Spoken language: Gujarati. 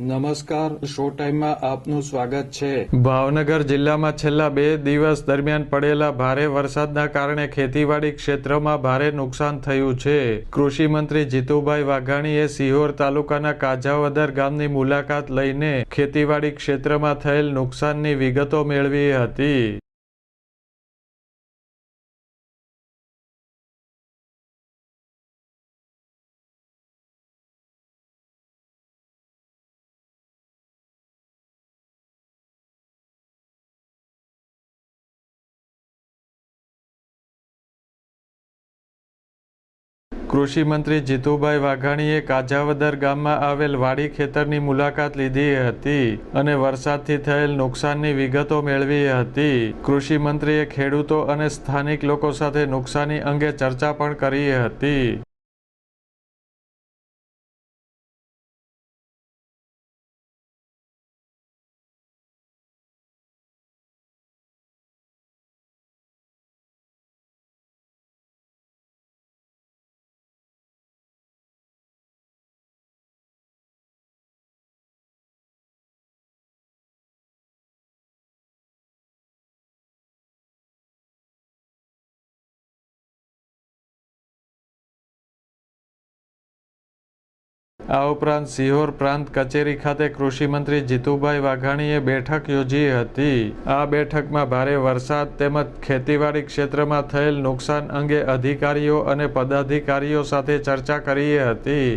નમસ્કાર, શો ટાઈમમાં આપનું સ્વાગત છે. ભાવનગર જિલ્લામાં છેલ્લા બે દિવસ દરમિયાન પડેલા ભારે વરસાદના કારણે ખેતીવાડી ક્ષેત્રમાં ભારે નુકસાન થયું છે. કૃષિ મંત્રી જીતુભાઈ વાઘાણીએ સિહોર તાલુકાના કાજાવદર ગામની મુલાકાત લઈને ખેતીવાડી ક્ષેત્રમાં થયેલ નુકસાનની વિગતો મેળવી હતી. કૃષિ મંત્રી જીતુભાઈ વાઘાણીએ કાજાવદર ગામમાં આવેલ વાડી ખેતરની મુલાકાત લીધી હતી અને વરસાદથી થયેલ નુકસાનની વિગતો મેળવી હતી. કૃષિ મંત્રીએ ખેડૂતો અને સ્થાનિક લોકો સાથે નુકસાની અંગે ચર્ચા પણ કરી હતી. આ ઉપરાંત સિહોર પ્રાંત કચેરી ખાતે કૃષિ મંત્રી જીતુભાઈ વાઘાણીએ બેઠક યોજી હતી. આ બેઠકમાં ભારે વરસાદ તેમજ ખેતીવાડી ક્ષેત્રમાં થયેલ નુકસાન અંગે અધિકારીઓ અને પદાધિકારીઓ સાથે ચર્ચા કરી હતી.